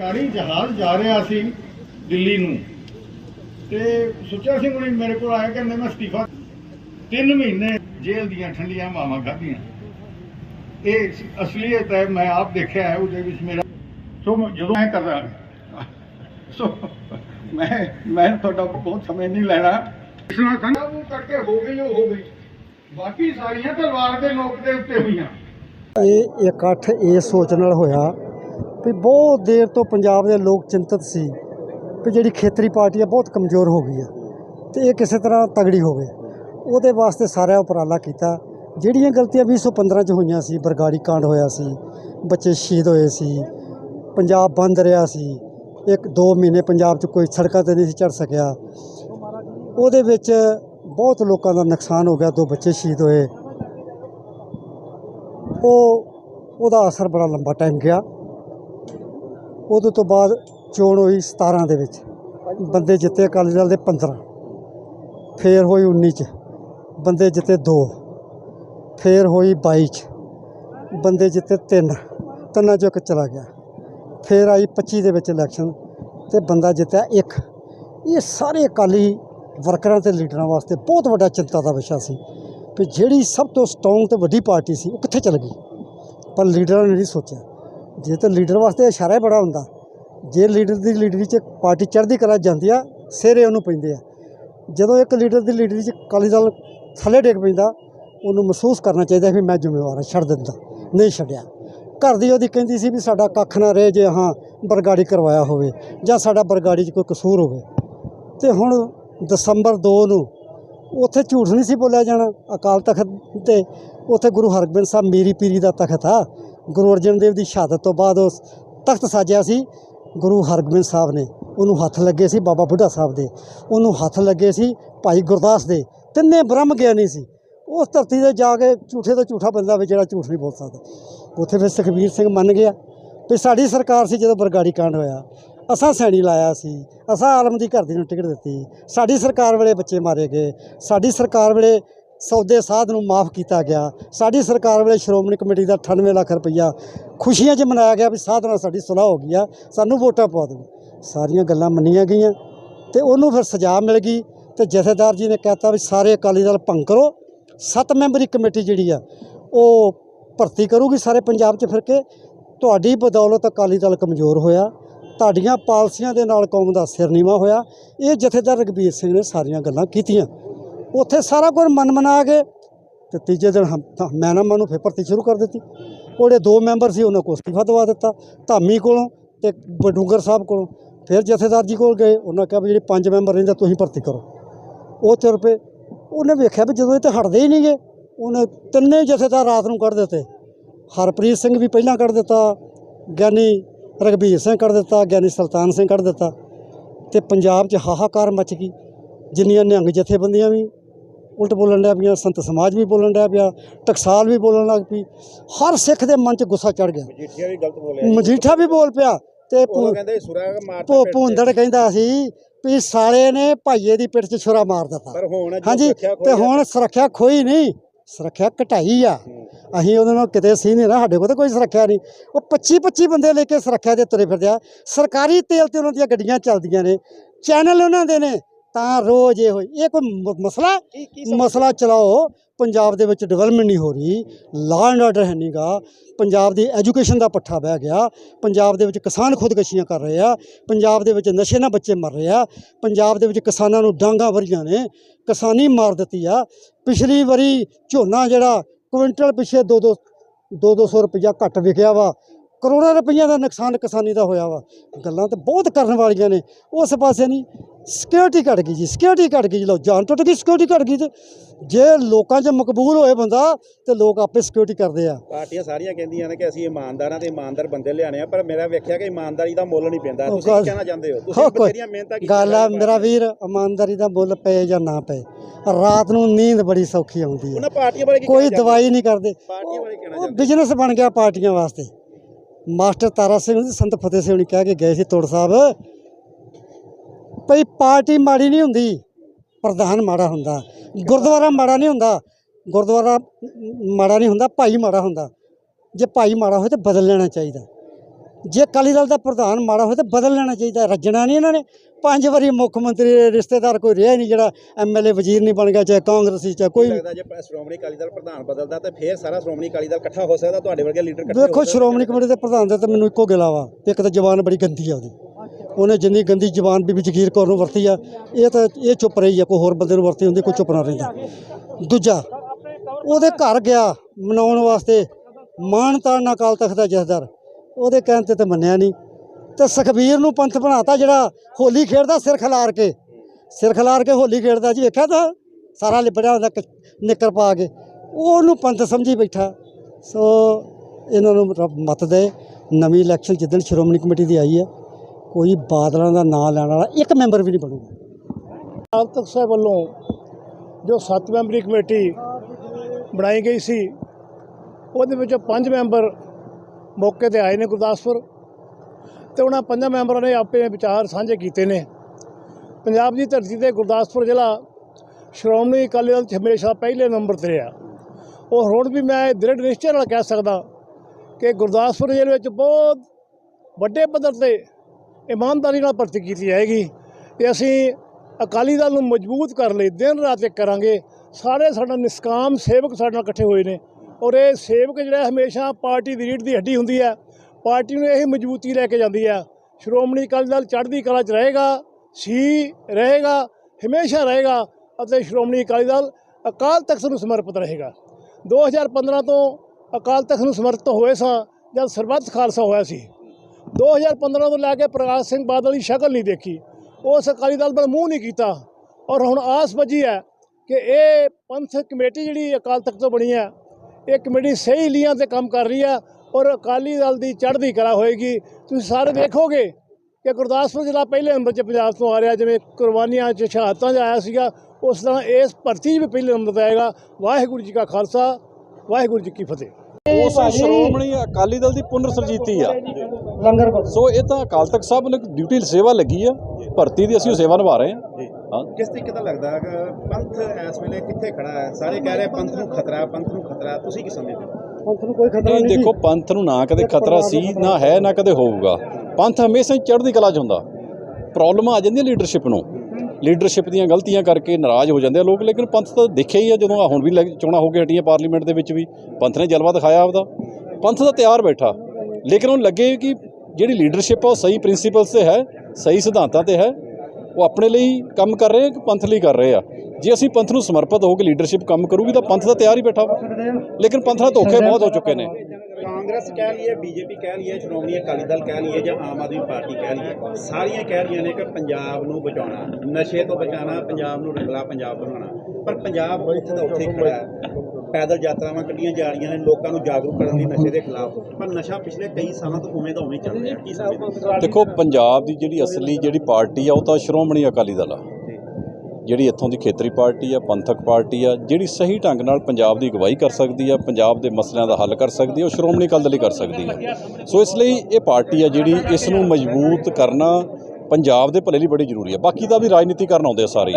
ਸਰਕਾਰੀ ਜਹਾਜ਼ ਜਾ ਰਿਹਾ ਸੀ ਦਿੱਲੀ ਨੂੰ ਤੇ ਸੁੱਚਾ ਸਿੰਘ ਹੁਣੀ ਮੇਰੇ ਕੋਲ ਆਇਆ, ਕਹਿੰਦੇ ਮੈਂ ਅਸਤੀਫਾ ਤਿੰਨ ਮਹੀਨੇ ਜੇਲ੍ਹ ਦੀਆਂ ਠੰਡੀਆਂ ਮਾਵਾਂ ਖਾਧੀਆਂ। ਇਹ ਅਸਲੀਅਤ ਹੈ, ਮੈਂ ਆਪ ਦੇਖਿਆ ਹੈ, ਉਹਦੇ ਵਿੱਚ ਮੇਰਾ ਸੋ ਜਦੋਂ ਮੈਂ ਕਰਦਾ ਸੋ ਮੈਂ ਮੈਂ ਤੁਹਾਡਾ ਬਹੁਤ ਸਮੇਂ ਨਹੀਂ ਲੈਣਾ। ਇਸ ਨਾਲ ਕਹਿੰਦਾ ਉਹ ਕਰਕੇ ਹੋ ਗਈ, ਉਹ ਹੋ ਗਈ। ਬਾਕੀ ਸਾਰੀਆਂ ਤਲਵਾਰ ਦੇ ਨੋਕ ਦੇ ਉੱਤੇ ਹੋਈਆਂ। ਇਹ ਇਕੱਠ ਇਹ ਸੋਚ ਨਾਲ ਹੋਇਆ। ਵੀ ਬਹੁਤ ਦੇਰ ਤੋਂ ਪੰਜਾਬ ਦੇ ਲੋਕ ਚਿੰਤਤ ਸੀ ਵੀ ਜਿਹੜੀ ਖੇਤਰੀ ਪਾਰਟੀ ਆ, ਬਹੁਤ ਕਮਜ਼ੋਰ ਹੋ ਗਈ ਆ ਤੇ ਇਹ ਕਿਸੇ ਤਰ੍ਹਾਂ ਤਗੜੀ ਹੋਵੇ। ਉਹਦੇ ਵਾਸਤੇ ਸਾਰਿਆਂ ਉਪਰਾਲਾ ਕੀਤਾ। ਜਿਹੜੀਆਂ ਗਲਤੀਆਂ 2015 ਚ ਹੋਈਆਂ ਸੀ, ਬਰਗਾੜੀ ਕਾਂਡ ਹੋਇਆ ਸੀ, ਬੱਚੇ ਸ਼ਹੀਦ ਹੋਏ ਸੀ, ਪੰਜਾਬ ਬੰਦ ਰਿਹਾ ਸੀ, ਇੱਕ ਦੋ ਮਹੀਨੇ ਪੰਜਾਬ 'ਚ ਕੋਈ ਸੜਕਾਂ ਤੇ ਨਹੀਂ ਸੀ ਚੜ ਸਕਿਆ। ਉਹਦੇ ਵਿੱਚ ਬਹੁਤ ਲੋਕਾਂ ਦਾ ਨੁਕਸਾਨ ਹੋ ਗਿਆ, ਦੋ ਬੱਚੇ ਸ਼ਹੀਦ ਹੋਏ। ਉਹ, ਉਹਦਾ ਅਸਰ ਬੜਾ ਲੰਬਾ ਟਾਈਮ ਗਿਆ। ਉਹਦੇ ਤੋਂ ਬਾਅਦ ਚੋਣ ਹੋਈ 17 ਦੇ ਵਿੱਚ। ਬੰਦੇ ਜਿੱਤੇ ਅਕਾਲੀ ਦਲ ਦੇ 15 ਫੇਰ ਹੋਈ 19 ਚ। ਬੰਦੇ ਜਿੱਤੇ 2 ਫੇਰ ਹੋਈ 22 ਚ। ਬੰਦੇ ਜਿੱਤੇ 3 ਤਿੰਨਾਂ ਚੋਂ ਇੱਕ ਚਲਾ ਗਿਆ। ਫੇਰ ਆਈ 25 ਦੇ ਵਿੱਚ ਇਲੈਕਸ਼ਨ ਤੇ ਬੰਦਾ ਜਿੱਤਿਆ ਇੱਕ। ਇਹ ਸਾਰੇ ਅਕਾਲੀ ਵਰਕਰਾਂ ਤੇ ਲੀਡਰਾਂ ਵਾਸਤੇ ਬਹੁਤ ਵੱਡਾ ਚਿੰਤਾ ਦਾ ਵਿਸ਼ਾ ਸੀ ਕਿ ਜਿਹੜੀ ਸਭ ਤੋਂ ਸਟਰੋਂਗ ਤੇ ਵੱਡੀ ਪਾਰਟੀ ਸੀ, ਉਹ ਕਿੱਥੇ ਚਲ ਗਈ? ਪਰ ਲੀਡਰਾਂ ਨੇ ਨਹੀਂ ਸੋਚਿਆ। ਜੇ ਤਾਂ ਲੀਡਰ ਵਾਸਤੇ ਇਸ਼ਾਰਾ ਹੀ ਬੜਾ ਹੁੰਦਾ। ਜੇ ਲੀਡਰ ਦੀ ਲੀਡਰੀ 'ਚ ਪਾਰਟੀ ਚੜ੍ਹਦੀ ਕਲਾ ਜਾਂਦੀ ਆ ਸਿਰੇ ਉਹਨੂੰ ਪੈਂਦੇ ਆ। ਜਦੋਂ ਇੱਕ ਲੀਡਰ ਦੀ ਲੀਡਰੀ 'ਚ ਅਕਾਲੀ ਦਲ ਥੱਲੇ ਡੇਗ ਪੈਂਦਾ, ਉਹਨੂੰ ਮਹਿਸੂਸ ਕਰਨਾ ਚਾਹੀਦਾ ਵੀ ਮੈਂ ਜ਼ਿੰਮੇਵਾਰ ਹਾਂ ਛੱਡ ਦਿੰਦਾ, ਨਹੀਂ ਛੱਡਿਆ। ਘਰ ਦੀ ਉਹਦੀ ਕਹਿੰਦੀ ਸੀ ਵੀ ਸਾਡਾ ਕੱਖ ਨਾ ਰਹੇ ਜੇ ਹਾਂ ਬਰਗਾੜੀ ਕਰਵਾਇਆ ਹੋਵੇ ਜਾਂ ਸਾਡਾ ਬਰਗਾੜੀ 'ਚ ਕੋਈ ਕਸੂਰ ਹੋਵੇ। ਤੇ ਹੁਣ ਦਸੰਬਰ 2 ਨੂੰ ਉੱਥੇ ਝੂਠ ਨਹੀਂ ਸੀ ਬੋਲਿਆ ਜਾਣਾ। ਅਕਾਲ ਤਖਤ ਤੇ ਉੱਥੇ ਗੁਰੂ ਹਰਗੋਬਿੰਦ ਸਾਹਿਬ ਮੀਰੀ ਪੀਰੀ ਦਾ ਤਖਤ ਆ। ਗੁਰੂ ਅਰਜਨ ਦੇਵ ਦੀ ਸ਼ਹਾਦਤ ਤੋਂ ਬਾਅਦ ਉਸ ਤਖਤ ਸਾਜਿਆ ਸੀ। ਗੁਰੂ ਹਰਗੋਬਿੰਦ ਸਾਹਿਬ ਨੇ ਉਹਨੂੰ ਹੱਥ ਲੱਗੇ ਸੀ ਬਾਬਾ ਬੁੱਢਾ ਸਾਹਿਬ ਦੇ। ਉਹਨੂੰ ਹੱਥ ਲੱਗੇ ਸੀ ਭਾਈ ਗੁਰਦਾਸ ਦੇ। ਤਿੰਨੇ ਬ੍ਰਹਮ ਗਿਆਨੀ ਸੀ। ਉਸ ਧਰਤੀ ਤੇ ਜਾ ਕੇ ਝੂਠੇ ਤੋਂ ਝੂਠਾ ਬੰਦਾ ਵੀ ਜਿਹੜਾ ਝੂਠ ਨਹੀਂ ਬੋਲ ਸਕਦਾ। ਉੱਥੇ ਫਿਰ ਸੁਖਬੀਰ ਸਿੰਘ ਮੰਨ ਗਿਆ ਵੀ ਸਾਡੀ ਸਰਕਾਰ ਸੀ ਜਦੋਂ ਬਰਗਾੜੀ ਕਾਂਡ ਹੋਇਆ। ਅਸਾਂ ਸੈਣੀ ਲਾਇਆ ਸੀ। ਅਸਾਂ ਆਲਮ ਦੀ ਘਰ ਦੀ ਨੂੰ ਟਿਕਟ ਦਿੱਤੀ। ਸਾਡੀ ਸਰਕਾਰ ਵੇਲੇ ਬੱਚੇ ਮਾਰੇ ਗਏ। ਸਾਡੀ ਸਰਕਾਰ ਵੇਲੇ ਸੌਦੇ ਸਾਧ ਨੂੰ ਮਾਫ ਕੀਤਾ ਗਿਆ। ਸਾਡੀ ਸਰਕਾਰ ਵੇਲੇ ਸ਼੍ਰੋਮਣੀ ਕਮੇਟੀ ਦਾ 98 ਲੱਖ ਰੁਪਈਆ ਖੁਸ਼ੀਆਂ 'ਚ ਮਨਾਇਆ ਗਿਆ ਵੀ ਸਾਧ ਨਾਲ ਸਾਡੀ ਸੁਲਾਹ ਹੋ ਗਈ ਆ, ਸਾਨੂੰ ਵੋਟਾਂ ਪਾ ਦਿਓ। ਸਾਰੀਆਂ ਗੱਲਾਂ ਮੰਨੀਆਂ ਗਈਆਂ ਤੇ ਉਹਨੂੰ ਫਿਰ ਸਜ਼ਾ ਮਿਲ ਗਈ ਤੇ ਜਥੇਦਾਰ ਜੀ ਨੇ ਕਹਿਤਾ ਵੀ ਸਾਰੇ ਅਕਾਲੀ ਦਲ ਭੰਗ ਕਰੋ, ਸੱਤ ਮੈਂਬਰੀ ਕਮੇਟੀ ਜਿਹੜੀ ਆ, ਉਹ ਭਰਤੀ ਕਰੂਗੀ ਸਾਰੇ ਪੰਜਾਬ 'ਚ ਫਿਰ ਕੇ। ਤੁਹਾਡੀ ਬਦੌਲਤ ਅਕਾਲੀ ਦਲ ਕਮਜ਼ੋਰ ਹੋਇਆ, ਤੁਹਾਡੀਆਂ ਪਾਲਸੀਆਂ ਦੇ ਨਾਲ ਕੌਮ ਦਾ ਸਿਰ ਨੀਵਾ ਹੋਇਆ। ਇਹ ਜਥੇਦਾਰ ਰਗਬੀਰ ਸਿੰਘ ਨੇ ਸਾਰੀਆਂ ਗੱਲਾਂ ਕੀਤੀਆਂ। ਉੱਥੇ ਸਾਰਾ ਕੁਝ ਮਨ ਮਨਾ ਕੇ ਤੇ ਤੀਜੇ ਦਿਨ ਹਮ- ਮੈਂ ਨਾ ਮਨੂੰ ਫਿਰ ਭਰਤੀ ਸ਼ੁਰੂ ਕਰ ਦਿੱਤੀ। ਉਹਦੇ ਦੋ ਮੈਂਬਰ ਸੀ, ਉਹਨਾਂ ਕੋਲ ਅਸਤੀਫਾ ਦਵਾ ਦਿੱਤਾ, ਧਾਮੀ ਕੋਲੋਂ ਤੇ ਬਡੂੰਗਰ ਸਾਹਿਬ ਕੋਲੋਂ। ਫਿਰ ਜਥੇਦਾਰ ਜੀ ਕੋਲ ਗਏ, ਉਹਨਾਂ ਕਿਹਾ ਵੀ ਜਿਹੜੇ ਪੰਜ ਮੈਂਬਰ ਰਹਿੰਦੇ, ਤੁਸੀਂ ਭਰਤੀ ਕਰੋ। ਉਹ ਤੁਰ ਪਏ। ਉਹਨੇ ਵੇਖਿਆ ਵੀ ਜਦੋਂ ਇਹ ਤੇ ਹਟਦੇ ਹੀ ਨਹੀਂਗੇ ਉਹਨੇ ਤਿੰਨੇ ਜਥੇਦਾਰ ਰਾਤ ਨੂੰ ਕੱਢ ਦਿੱਤੇ। ਹਰਪ੍ਰੀਤ ਸਿੰਘ ਵੀ ਪਹਿਲਾਂ ਕੱਢ ਦਿੱਤਾ, ਗਿਆਨੀ ਰਗਬੀਰ ਸਿੰਘ ਕੱਢ ਦਿੱਤਾ, ਗਿਆਨੀ ਸੁਲਤਾਨ ਸਿੰਘ ਕੱਢ ਦਿੱਤਾ। ਤੇ ਪੰਜਾਬ 'ਚ ਹਾਹਾਕਾਰ ਮਚ ਗਈ। ਜਿੰਨੀਆਂ ਨਿਹੰਗ ਜਥੇਬੰਦੀਆਂ ਵੀ ਉਲਟ ਬੋਲਣ ਡਿਆ ਪਈਆਂ ਸੰਤ ਸਮਾਜ ਵੀ ਬੋਲਣ ਡਿਆ ਪਿਆ ਟਕਸਾਲ ਵੀ ਬੋਲਣ ਲੱਗ ਪਈ। ਹਰ ਸਿੱਖ ਦੇ ਮਨ 'ਚ ਗੁੱਸਾ ਚੜ ਗਿਆ। ਮਜੀਠੀਆ ਵੀ ਗਲਤ ਬੋਲਿਆ ਮਜੀਠਾ ਵੀ ਬੋਲ ਪਿਆ ਤੇ ਉਹ ਕਹਿੰਦੇ ਸੁਰਾ ਭੂੰਦੜ ਕਹਿੰਦਾ ਸੀ ਵੀ ਸਾਲੇ ਨੇ ਭਾਈਏ ਦੀ ਪਿੱਠ 'ਚ ਛੁਰਾ ਮਾਰ ਦਿੱਤਾ। ਹਾਂਜੀ ਤੇ ਹੁਣ ਸੁਰੱਖਿਆ ਖੋਈ ਨਹੀਂ ਸੁਰੱਖਿਆ ਘਟਾਈ ਆ। ਅਸੀਂ ਉਹਦੇ ਨਾਲ ਕਿਤੇ ਸੀ ਨਹੀਂ ਨਾ ਸਾਡੇ ਕੋਲ ਤਾਂ ਕੋਈ ਸੁਰੱਖਿਆ ਨਹੀਂ। ਉਹ 25 25 ਬੰਦੇ ਲੈ ਕੇ ਸੁਰੱਖਿਆ ਦੇ ਤੁਰੇ ਫਿਰਦੇ ਆ। ਸਰਕਾਰੀ ਤੇਲ ਤੇ ਉਹਨਾਂ ਦੀਆਂ ਗੱਡੀਆਂ ਚੱਲਦੀਆਂ ਨੇ। ਚੈਨਲ ਉਹਨਾਂ ਦੇ ਨੇ। ਤਾਂ ਰੋਜ਼ ਇਹ ਹੋਈ। ਇਹ ਕੋਈ ਮਸਲਾ ਮਸਲਾ ਚਲਾਓ ਪੰਜਾਬ ਦੇ ਵਿੱਚ ਡਿਵੈਲਪਮੈਂਟ ਨਹੀਂ ਹੋ ਰਹੀ। ਲਾਅ ਐਂਡ ਆਰਡਰ ਹੈ ਨਹੀਂਗਾ ਪੰਜਾਬ ਦੀ ਐਜੂਕੇਸ਼ਨ ਦਾ ਪੱਠਾ ਬਹਿ ਗਿਆ। ਪੰਜਾਬ ਦੇ ਵਿੱਚ ਕਿਸਾਨ ਖੁਦਕਸ਼ੀਆਂ ਕਰ ਰਹੇ ਆ। ਪੰਜਾਬ ਦੇ ਵਿੱਚ ਨਸ਼ੇ ਨਾਲ ਬੱਚੇ ਮਰ ਰਹੇ ਆ। ਪੰਜਾਬ ਦੇ ਵਿੱਚ ਕਿਸਾਨਾਂ ਨੂੰ ਡਾਂਗਾ ਵਰੀਆਂ ਨੇ। ਕਿਸਾਨੀ ਮਾਰ ਦਿੱਤੀ ਆ। ਪਿਛਲੀ ਵਾਰੀ ਝੋਨਾ ਜਿਹੜਾ ਕੁਇੰਟਲ ਪਿਛੇ 2 2 ਦੋ ਦੋ ਸੌ ਰੁਪਈਆ ਘੱਟ ਵਿਕਿਆ ਵਾ। ਕਰੋੜਾਂ ਰੁਪਈਆ ਦਾ ਨੁਕਸਾਨ ਕਿਸਾਨੀ ਦਾ ਹੋਇਆ ਵਾ। ਗੱਲਾਂ ਤਾਂ ਬਹੁਤ ਕਰਨ ਵਾਲੀਆਂ ਨੇ। ਉਸ ਪਾਸੇ ਨਹੀਂ ਸਿਕਿਉਰਿਟੀ ਘਟ ਗਈ ਜੀ ਸਿਕਿਉਰਿਟੀ ਘਟ ਗਈ ਜੀ। ਲੋ ਜਾਨ ਟੁੱਟ ਗਈ ਸਿਕਿਉਰਿਟੀ ਘਟ ਗਈ ਤੇ ਜੇ ਲੋਕਾਂ 'ਚ ਮਕਬੂਲ ਹੋਏ ਬੰਦਾ ਤੇ ਲੋਕ ਆਪੇ ਸਿਕਿਉਰਿਟੀ ਕਰਦੇ ਆ। ਪਾਰਟੀਆਂ ਸਾਰੀਆਂ ਕਹਿੰਦੀਆਂ ਨੇ ਕਿ ਅਸੀਂ ਇਮਾਨਦਾਰਾਂ ਤੇ ਇਮਾਨਦਾਰ ਬੰਦੇ ਲਿਆਣੇ ਆ ਪਰ ਮੇਰਾ ਵੇਖਿਆ ਕਿ ਇਮਾਨਦਾਰੀ ਦਾ ਮੁੱਲ ਨਹੀਂ ਪੈਂਦਾ। ਤੁਸੀਂ ਕੀ ਕਹਿਣਾ ਚਾਹੁੰਦੇ ਹੋ? ਤੁਸੀਂ ਬਥੇਰੀਆਂ ਮਿਹਨਤਾਂ ਕੀਤੀਆਂ ਗੱਲ ਆ ਮੇਰਾ ਵੀਰ ਇਮਾਨਦਾਰੀ ਦਾ ਮੁੱਲ ਪਏ ਜਾਂ ਨਾ ਪਏ? ਰਾਤ ਨੂੰ ਨੀਂਦ ਬੜੀ ਸੌਖੀ ਆਉਂਦੀ ਹੈ ਕੋਈ ਦਵਾਈ ਨਹੀਂ ਕਰਦੇ। ਪਾਰਟੀਆਂ ਬਾਰੇ ਕਹਿਣਾ ਉਹ ਬਿਜ਼ਨਸ ਬਣ ਗਿਆ ਪਾਰਟੀਆਂ ਵਾਸਤੇ। ਮਾਸਟਰ ਤਾਰਾ ਸਿੰਘ ਜੀ, ਸੰਤ ਫਤਿਹ ਸਿੰਘ ਨੇ ਕਹਿ ਕੇ ਗਏ ਸੀ ਤੋੜ ਸਾਹਿਬ। ਭਈ ਪਾਰਟੀ ਮਾੜੀ ਨਹੀਂ ਹੁੰਦੀ, ਪ੍ਰਧਾਨ ਮਾੜਾ ਹੁੰਦਾ। ਗੁਰਦੁਆਰਾ ਮਾੜਾ ਨਹੀਂ ਹੁੰਦਾ, ਗੁਰਦੁਆਰਾ ਮਾੜਾ ਨਹੀਂ ਹੁੰਦਾ, ਭਾਈ ਮਾੜਾ ਹੁੰਦਾ। ਜੇ ਭਾਈ ਮਾੜਾ ਹੋਏ ਤਾਂ ਬਦਲ ਲੈਣਾ ਚਾਹੀਦਾ। ਜੇ ਅਕਾਲੀ ਦਲ ਦਾ ਪ੍ਰਧਾਨ ਮਾੜਾ ਹੋਵੇ ਤਾਂ ਬਦਲ ਲੈਣਾ ਚਾਹੀਦਾ ਰੱਜਣਾ ਨਹੀਂ ਇਹਨਾਂ ਨੇ ਪੰਜ ਵਾਰੀ ਮੁੱਖ ਮੰਤਰੀ ਦੇ ਰਿਸ਼ਤੇਦਾਰ ਕੋਈ ਰਿਹਾ ਨਹੀਂ ਜਿਹੜਾ ਐਮਐਲਏ ਵਜ਼ੀਰ ਨਹੀਂ ਬਣ ਗਿਆ ਚਾਹੇ ਕਾਂਗਰਸੀ ਚਾਹੇ ਕੋਈ। ਲੱਗਦਾ ਜੇ ਸ਼੍ਰੋਮਣੀ ਅਕਾਲੀ ਦਲ ਪ੍ਰਧਾਨ ਬਦਲਦਾ ਤੇ ਫੇਰ ਸਾਰਾ ਸ਼੍ਰੋਮਣੀ ਅਕਾਲੀ ਦਲ ਇਕੱਠਾ ਹੋ ਸਕਦਾ ਤੁਹਾਡੇ ਵਰਗੇ ਲੀਡਰ ਇਕੱਠੇ ਦੇਖੋ? ਸ਼੍ਰੋਮਣੀ ਕਮੇਟੀ ਦੇ ਪ੍ਰਧਾਨ ਦਾ ਤਾਂ ਮੈਨੂੰ ਇੱਕੋ ਗਿਲਾ ਵਾ ਇੱਕ ਤਾਂ ਜ਼ਬਾਨ ਬੜੀ ਗੰਦੀ ਆ ਉਹਦੀ ਉਹਨੇ ਜਿੰਨੀ ਗੰਦੀ ਜ਼ਬਾਨ ਬੀਬੀ ਜਗੀਰ ਕੌਰ ਨੂੰ ਵਰਤੀ ਆ ਇਹ ਤਾਂ ਇਹ ਚੁੱਪ ਰਹੀ ਆ ਕੋਈ ਹੋਰ ਬੰਦੇ ਨੂੰ ਵਰਤੀ ਹੁੰਦੀ ਕੋਈ ਚੁੱਪ ਨਾ ਰਹਿੰਦੀ ਦੂਜਾ ਉਹਦੇ ਘਰ ਗਿਆ ਮਨਾਉਣ ਵਾਸਤੇ ਮਾਨਤਾ ਨਾ ਅਕਾਲ ਤਖਤ ਦਾ ਜਥੇਦਾਰ ਉਹਦੇ ਕਹਿਣ ਤੇ ਤਾਂ ਮੰਨਿਆ ਨਹੀਂ। ਤੇ ਸੁਖਬੀਰ ਨੂੰ ਪੰਥ ਬਣਾਤਾ ਜਿਹੜਾ ਹੋਲੀ ਖੇਡਦਾ ਸਿਰ ਖਿਲਾਰ ਕੇ। ਸਿਰ ਖਿਲਾਰ ਕੇ ਹੋਲੀ ਖੇਡਦਾ ਜੀ, ਵੇਖਿਆ ਤਾਂ? ਸਾਰਾ ਲਿਬੜਿਆ ਹੁੰਦਾ ਨਿੱਕਰ ਪਾ ਕੇ। ਉਹਨੂੰ ਪੰਥ ਸਮਝੀ ਬੈਠਾ। ਸੋ ਇਹਨਾਂ ਨੂੰ ਮਤ ਦੇ। ਨਵੀਂ ਇਲੈਕਸ਼ਨ ਜਿੱਦਣ ਸ਼੍ਰੋਮਣੀ ਕਮੇਟੀ ਦੀ ਆਈ ਹੈ, ਕੋਈ ਬਾਦਲਾਂ ਦਾ ਨਾਂ ਲੈਣ ਵਾਲਾ ਇੱਕ ਮੈਂਬਰ ਵੀ ਨਹੀਂ ਬਣੂਗਾ। ਅਕਾਲ ਤਖਤ ਸਾਹਿਬ ਵੱਲੋਂ ਜੋ ਸੱਤ ਮੈਂਬਰੀ ਕਮੇਟੀ ਬਣਾਈ ਗਈ ਸੀ, ਉਹਦੇ ਵਿੱਚੋਂ ਪੰਜ ਮੈਂਬਰ ਮੌਕੇ ਤੇ ਆਏ ਨੇ ਗੁਰਦਾਸਪੁਰ। ਤੇ ਉਹਨਾਂ ਪੰਜਾਂ ਮੈਂਬਰਾਂ ਨੇ ਆਪਣੇ ਵਿਚਾਰ ਸਾਂਝੇ ਕੀਤੇ ਨੇ। ਪੰਜਾਬ ਦੀ ਧਰਤੀ ਤੇ ਗੁਰਦਾਸਪੁਰ ਜ਼ਿਲ੍ਹਾ ਸ਼੍ਰੋਮਣੀ ਅਕਾਲੀ ਦਲ 'ਚ ਹਮੇਸ਼ਾ ਪਹਿਲੇ ਨੰਬਰ ਤੇ ਰਿਹਾ। ਉਹ ਹੁਣ ਵੀ ਮੈਂ ਦ੍ਰਿੜ ਨਿਸ਼ਚੈ ਨਾਲ ਕਹਿ ਸਕਦਾ ਕਿ ਗੁਰਦਾਸਪੁਰ ਜ਼ਿਲ੍ਹੇ ਵਿੱਚ ਬਹੁਤ ਵੱਡੇ ਪੱਧਰ ਤੇ ਇਮਾਨਦਾਰੀ ਨਾਲ ਭਰਤੀ ਕੀਤੀ ਜਾਏਗੀ। ਤੇ ਅਸੀਂ ਅਕਾਲੀ ਦਲ ਨੂੰ ਮਜ਼ਬੂਤ ਕਰਨ ਲਈ ਦਿਨ ਰਾਤ ਇੱਕ ਕਰਾਂਗੇ। ਸਾਰੇ ਸਾਡਾ ਨਿਸਕਾਮ ਸੇਵਕ ਸਾਡੇ ਨਾਲ ਇਕੱਠੇ ਹੋਏ ਨੇ। ਔਰ ਇਹ ਸੇਵਕ ਜਿਹੜਾ ਹਮੇਸ਼ਾ ਪਾਰਟੀ ਦੀ ਰੀੜ ਦੀ ਹੱਡੀ ਹੁੰਦੀ ਹੈ। ਪਾਰਟੀ ਨੂੰ ਇਹ ਮਜ਼ਬੂਤੀ ਲੈ ਕੇ ਜਾਂਦੀ ਹੈ। ਸ਼੍ਰੋਮਣੀ ਅਕਾਲੀ ਦਲ ਚੜ੍ਹਦੀ ਕਲਾ 'ਚ ਰਹੇਗਾ, ਸੀ ਰਹੇਗਾ, ਹਮੇਸ਼ਾ ਰਹੇਗਾ ਅਤੇ ਸ਼੍ਰੋਮਣੀ ਅਕਾਲੀ ਦਲ ਅਕਾਲ ਤਖਤ ਨੂੰ ਸਮਰਪਿਤ ਰਹੇਗਾ। 2015 ਤੋਂ ਅਕਾਲ ਤਖਤ ਨੂੰ ਸਮਰਪਿਤ ਹੋਏ ਸਾਂ, ਜਦ ਸਰਬੱਤ ਖਾਲਸਾ ਹੋਇਆ ਸੀ। 2015 ਤੋਂ ਲੈ ਕੇ ਪ੍ਰਕਾਸ਼ ਸਿੰਘ ਬਾਦਲ ਦੀ ਸ਼ਕਲ ਨਹੀਂ ਦੇਖੀ। ਉਸ ਅਕਾਲੀ ਦਲ ਵੱਲ ਮੂੰਹ ਨਹੀਂ ਕੀਤਾ। ਔਰ ਹੁਣ ਆਸ ਵੱਜੀ ਹੈ ਕਿ ਇਹ ਪੰਥ ਕਮੇਟੀ ਜਿਹੜੀ ਅਕਾਲ ਤਖਤ ਤੋਂ ਬਣੀ ਹੈ ਇਹ ਕਮੇਟੀ ਸਹੀ ਲੀਹਾਂ ਤੇ ਕੰਮ ਕਰ ਰਹੀ ਹੈ ਔਰ ਅਕਾਲੀ ਦਲ ਦੀ ਚੜ੍ਹਦੀ ਕਲਾ ਹੋਏਗੀ। ਤੁਸੀਂ ਸਾਰੇ ਦੇਖੋਗੇ ਕਿ ਗੁਰਦਾਸਪੁਰ ਜ਼ਿਲ੍ਹਾ ਪਹਿਲੇ ਨੰਬਰ 'ਚ ਪੰਜਾਬ ਤੋਂ ਆ ਰਿਹਾ ਜਿਵੇਂ ਕੁਰਬਾਨੀਆਂ 'ਚ ਸ਼ਹਾਦਤਾਂ 'ਚ ਆਇਆ ਸੀਗਾ ਉਸ ਤਰ੍ਹਾਂ ਇਸ ਭਰਤੀ 'ਚ ਵੀ ਪਹਿਲੇ ਨੰਬਰ ਤੇ ਆਏਗਾ। ਵਾਹਿਗੁਰੂ ਜੀ ਕਾ ਖਾਲਸਾ ਵਾਹਿਗੁਰੂ ਜੀ ਕੀ ਫਤਿਹ। ਉਸ ਸ਼੍ਰੋਮਣੀ ਅਕਾਲੀ ਦਲ ਦੀ ਪੁਨਰ ਸਰਜੀਤੀ ਆ। ਲੰਗਰ ਬਸ ਸੋ ਇਹ ਤਾਂ ਅਕਾਲ ਤਖਤ ਸਾਹਿਬ ਨੂੰ ਡਿਊਟੀ ਸੇਵਾ ਲੱਗੀ ਆ। ਭਰਤੀ ਦੀ ਅਸੀਂ ਉਹ ਸੇਵਾ ਨਿਭਾ ਰਹੇ ਹਾਂ ਕਿਸ ਤਰੀਕੇ ਦਾ ਲੱਗਦਾ ਹੈ ਕਿ ਪੰਥ ਇਸ ਵੇਲੇ ਕਿੱਥੇ ਖੜਾ ਹੈ? ਸਾਰੇ ਕਹਿ ਰਹੇ ਪੰਥ ਨੂੰ ਖਤਰਾ ਹੈ ਪੰਥ ਨੂੰ ਖਤਰਾ ਹੈ। ਤੁਸੀਂ ਕੀ ਸਮਝਦੇ ਹੋ? ਪੰਥ ਨੂੰ ਕੋਈ ਖਤਰਾ ਨਹੀਂ ਦੇਖੋ ਪੰਥ ਨੂੰ ਨਾ ਕਦੇ ਖਤਰਾ ਸੀ ਨਾ ਹੈ। ਨਾ ਕਦੇ ਹੋਊਗਾ। ਪੰਥ ਹਮੇਸ਼ਾ ਹੀ ਚੜ੍ਹਦੀ ਕਲਾ 'ਚ ਹੁੰਦਾ। ਪ੍ਰੋਬਲਮ ਆ ਜਾਂਦੀ ਲੀਡਰਸ਼ਿਪ ਨੂੰ। ਲੀਡਰਸ਼ਿਪ ਦੀਆਂ ਗਲਤੀਆਂ ਕਰਕੇ ਨਾਰਾਜ਼ ਹੋ ਜਾਂਦੇ ਆ ਲੋਕ ਲੇਕਿਨ ਪੰਥ ਤਾਂ ਦੇਖਿਆ ਹੀ ਆ ਜਦੋਂ ਆ ਹੁਣ ਵੀ ਲੈ- ਚੋਣਾਂ ਹੋ ਕੇ ਹਟੀਆਂ ਪਾਰਲੀਮੈਂਟ ਦੇ ਵਿੱਚ ਵੀ। ਪੰਥ ਨੇ ਜਲਵਾ ਦਿਖਾਇਆ ਆਪਦਾ। ਪੰਥ ਦਾ ਤਿਆਰ ਬੈਠਾ। ਲੇਕਿਨ ਉਹਨੂੰ ਲੱਗੇ ਕਿ ਜਿਹੜੀ ਲੀਡਰਸ਼ਿਪ ਆ ਉਹ ਸਹੀ ਪ੍ਰਿੰਸੀਪਲਸ ਤੇ ਹੈ ਸਹੀ ਸਿਧਾਂਤਾਂ ਤੇ ਹੈ। ਉਹ ਆਪਣੇ ਲਈ ਕੰਮ ਕਰ ਰਹੇ ਆ ਕਿ ਪੰਥ ਲਈ ਕਰ ਰਹੇ ਆ? ਜੇ ਅਸੀਂ ਪੰਥ ਨੂੰ ਸਮਰਪਿਤ ਹੋ ਕੇ ਲੀਡਰਸ਼ਿਪ ਕੰਮ ਕਰੂਗੀ ਤਾਂ ਪੰਥ ਦਾ ਤਿਆਰ ਹੀ ਬੈਠਾ ਲੇਕਿਨ ਪੰਥ ਨਾਲ ਧੋਖੇ ਬਹੁਤ ਹੋ ਚੁੱਕੇ ਨੇ। ਕਾਂਗਰਸ ਕਹਿ ਲਈਏ ਬੀਜੇਪੀ ਕਹਿ ਲਈਏ ਸ਼੍ਰੋਮਣੀ ਅਕਾਲੀ ਦਲ ਕਹਿ ਲਈਏ ਜਾਂ ਆਮ ਆਦਮੀ ਪਾਰਟੀ ਕਹਿ ਲਈਏ ਸਾਰੀਆਂ ਕਹਿ ਰਹੀਆਂ ਨੇ ਕਿ ਪੰਜਾਬ ਨੂੰ ਬਚਾਉਣਾ ਨਸ਼ੇ ਤੋਂ ਬਚਾਉਣਾ ਪੰਜਾਬ ਨੂੰ ਰੰਗਲਾ ਪੰਜਾਬ ਬਣਾਉਣਾ। ਪਰ ਪੰਜਾਬ ਉੱਥੇ ਦਾ ਉੱਥੇ ਖੜਾ ਹੈ। ਪੈਦਲ ਯਾਤਰਾਵਾਂ ਕੱਢੀਆਂ ਜਾ ਰਹੀਆਂ ਨੇ ਲੋਕਾਂ ਨੂੰ ਜਾਗਰੂਕ ਕਰਨ ਲਈ ਨਸ਼ੇ ਦੇ ਖਿਲਾਫ। ਪਰ ਨਸ਼ਾ ਪਿਛਲੇ ਕਈ ਸਾਲਾਂ ਤੋਂ ਉਵੇਂ ਦਾ ਉਵੇਂ ਚੱਲ ਰਿਹਾ ਦੇਖੋ ਪੰਜਾਬ ਦੀ ਜਿਹੜੀ ਅਸਲੀ ਜਿਹੜੀ ਪਾਰਟੀ ਆ ਉਹ ਤਾਂ ਸ਼੍ਰੋਮਣੀ ਅਕਾਲੀ ਦਲ ਆ। ਜਿਹੜੀ ਇੱਥੋਂ ਦੀ ਖੇਤਰੀ ਪਾਰਟੀ ਆ, ਪੰਥਕ ਪਾਰਟੀ ਆ, ਜਿਹੜੀ ਸਹੀ ਢੰਗ ਨਾਲ ਪੰਜਾਬ ਦੀ ਅਗਵਾਈ ਕਰ ਸਕਦੀ ਆ, ਪੰਜਾਬ ਦੇ ਮਸਲਿਆਂ ਦਾ ਹੱਲ ਕਰ ਸਕਦੀ ਆ, ਉਹ ਸ਼੍ਰੋਮਣੀ ਅਕਾਲੀ ਦਲ ਹੀ ਕਰ ਸਕਦੀ ਆ। ਸੋ ਇਸ ਲਈ ਇਹ ਪਾਰਟੀ ਆ ਜਿਹੜੀ ਇਸ ਨੂੰ ਮਜ਼ਬੂਤ ਕਰਨਾ ਪੰਜਾਬ ਦੇ ਭਲੇ ਲਈ ਬੜੀ ਜ਼ਰੂਰੀ ਆ। ਬਾਕੀ ਦਾ ਵੀ ਰਾਜਨੀਤੀ ਕਰਨ ਆਉਂਦੇ ਆ ਸਾਰੇ।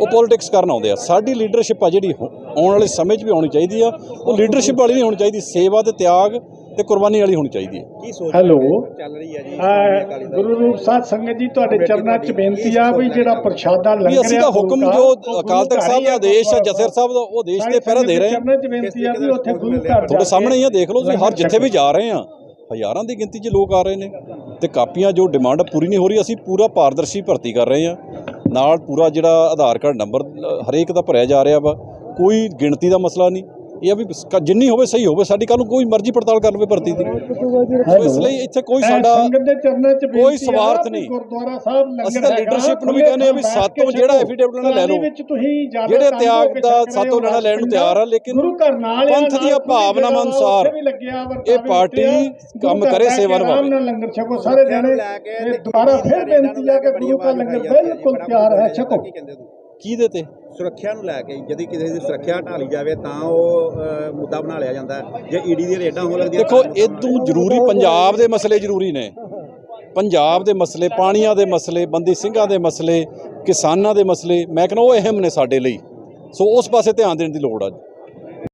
ਉਹ ਪੋਲਿਟਿਕਸ ਕਰਨ ਆਉਂਦੇ ਆ। ਸਾਡੀ ਲੀਡਰਸ਼ਿਪ ਆ ਜਿਹੜੀ ਆਉਣ ਵਾਲੇ ਸਮੇਂ 'ਚ ਵੀ ਆਉਣੀ ਚਾਹੀਦੀ ਆ। ਉਹ ਲੀਡਰਸ਼ਿਪ ਵਾਲੀ ਨਹੀਂ ਹੋਣੀ ਚਾਹੀਦੀ। ਸੇਵਾ ਤੇ ਤਿਆਗ ਤੇ ਕੁਰਬਾਨੀ ਵਾਲੀ ਹੋਣੀ ਚਾਹੀਦੀ ਹੈ। ਕੀ ਸੋਚ ਹੈਲੋ। ਚੱਲ ਰਹੀ ਹੈ ਜੀ ਗੁਰੂ ਰੂਪ ਸਾਧ ਸੰਗਤ ਜੀ ਤੁਹਾਡੇ ਚਰਨਾਂ 'ਚ ਬੇਨਤੀ ਆ ਵੀ ਜਿਹੜਾ ਪ੍ਰਸ਼ਾਦਾ ਲੰਗਰ ਅਸੀਂ ਆ ਤਾਂ ਹੁਕਮ ਜੋ ਅਕਾਲ ਤਖਤ ਸਾਹਿਬ ਦਾ ਆਦੇਸ਼ ਆ ਜਥੇਰ ਸਾਹਿਬ ਦਾ ਉਹ ਦੇਸ਼ ਤੇ ਪਹਿਰਾ ਦੇ ਰਹੇ ਆ। ਚਰਨਾਂ 'ਚ ਬੇਨਤੀ ਆ ਵੀ ਉੱਥੇ ਗੁਰੂ ਘਰ ਤੁਹਾਡੇ ਸਾਹਮਣੇ ਹੀ ਆ ਦੇਖ ਲਓ ਤੁਸੀਂ ਹਰ ਜਿੱਥੇ ਵੀ ਜਾ ਰਹੇ ਆ ਹਜ਼ਾਰਾਂ ਦੀ ਗਿਣਤੀ 'ਚ ਲੋਕ ਆ ਰਹੇ ਨੇ ਤੇ ਕਾਪੀਆਂ ਜੋ ਡਿਮਾਂਡ ਪੂਰੀ ਨਹੀਂ ਹੋ ਰਹੀ ਅਸੀਂ ਪੂਰਾ ਪਾਰਦਰਸ਼ੀ ਭਰਤੀ ਕਰ ਰਹੇ ਆ। ਨਾਲ ਪੂਰਾ ਜਿਹੜਾ ਆਧਾਰ ਕਾਰਡ ਨੰਬਰ ਹਰੇਕ ਦਾ ਭਰਿਆ ਜਾ ਰਿਹਾ ਵਾ ਕੋਈ ਗਿਣਤੀ ਦਾ ਮਸਲਾ ਨਹੀਂ। ਇਹ ਆ ਵੀ ਜਿੰਨੀ ਹੋਵੇ ਸਹੀ ਹੋਵੇ ਸਾਡੀ ਕੱਲ ਨੂੰ ਕੋਈ ਮਰਜ਼ੀ ਪੜਤਾਲ ਕਰ ਲਵੇ ਭਰਤੀ ਦੀ ਸੋ ਇਸ ਲਈ ਇੱਥੇ ਕੋਈ ਸਾਡਾ ਸੰਗਤ ਦੇ ਚਰਨਾਂ 'ਚ ਬੇਨਤੀ ਕੋਈ ਆ ਸਵਾਰਥ ਵੀ ਨਹੀਂ। ਗੁਰਦੁਆਰਾ ਸਾਹਿਬ ਲੰਗਰ ਅਸੀਂ ਤਾਂ ਹੈਗਾ, leadership ਨੂੰ ਵੀ ਕਹਿੰਦੇ ਆ ਵੀ ਬੈਠ ਕੇ ਸਾਤੋਂ ਜਿਹੜਾ ਛਕੋ। affidavit ਨਾਲ ਲੈ ਲਓ। ਟਰਾਲੀ ਵਿੱਚ ਤੁਸੀਂ ਜ਼ਿਆਦਾ ਜਿਹੜੇ ਤੰਗ ਤਿਆਗ ਹੋ ਕੇ ਦਾ ਛਕ ਰਹੇ ਸਾਤੋਂ ਲੈਣਾ ਲੈਣ ਨੂੰ ਤਿਆਰ ਆ, ਲੇਕਿਨ ਗੁਰੂ ਘਰ ਨਾਲ ਆ, ਪੰਥ ਨਾਲ ਦੀਆਂ ਪੂਰੀ ਭਾਵਨਾਵਾਂ ਜਗ੍ਹਾ ਅਨੁਸਾਰ ਉੱਥੇ ਵੀ ਲੱਗਿਆ ਵਾ, ਇਹ ਪਾਰਟੀ ਗੁਰੂ ਕੰਮ ਘਰ ਕਰੇ, ਬੈਠ ਕੇ ਸੇਵਾ ਆਰਾਮ ਨਿਭਾਵੇ। ਨਾਲ ਲੰਗਰ ਛਕੋ ਸਾਰੇ ਜਣੇ ਦੁਬਾਰਾ ਫਿਰ ਬੇਨਤੀ ਆ ਕਿ ਗੁਰੂ ਘਰ ਲੰਗਰ ਬਿਲਕੁਲ ਤਿਆਰ ਹੈ ਛਕੋ ਕਹਿੰਦੇ ਹੋ ਤੁਸੀਂ? ਕਿਹਦੇ ਤੇ ਸੁਰੱਖਿਆ ਨੂੰ ਲੈ ਕੇ ਜਦੀ ਕਿਸੇ ਦੀ ਸੁਰੱਖਿਆ ਢਾਲੀ ਜਾਵੇ ਤਾਂ ਉਹ ਅ, ਮੁੱਦਾ ਬਣਾ ਲਿਆ ਜਾਂਦਾ ਹੈ। ਜੇ ਈਡੀ ਦੀ ਰੇਡਾਂ ਹੋਣ ਲੱਗਦੀਆਂ ਦੇਖੋ ਇਦੋਂ ਜ਼ਰੂਰੀ ਪੰਜਾਬ ਦੇ ਮਸਲੇ ਜ਼ਰੂਰੀ ਨੇ ਪੰਜਾਬ ਦੇ ਮਸਲੇ ਪਾਣੀਆਂ ਦੇ ਮਸਲੇ ਬੰਦੀ ਸਿੰਘਾਂ ਦੇ ਮਸਲੇ ਕਿਸਾਨਾਂ ਦੇ ਮਸਲੇ ਮੈਂ ਕਹਿੰਦਾ ਉਹ ਅਹਿਮ ਨੇ ਸਾਡੇ ਲਈ ਸੋ ਉਸ ਪਾਸੇ ਧਿਆਨ ਦੇਣ ਦੀ ਲੋੜ ਆ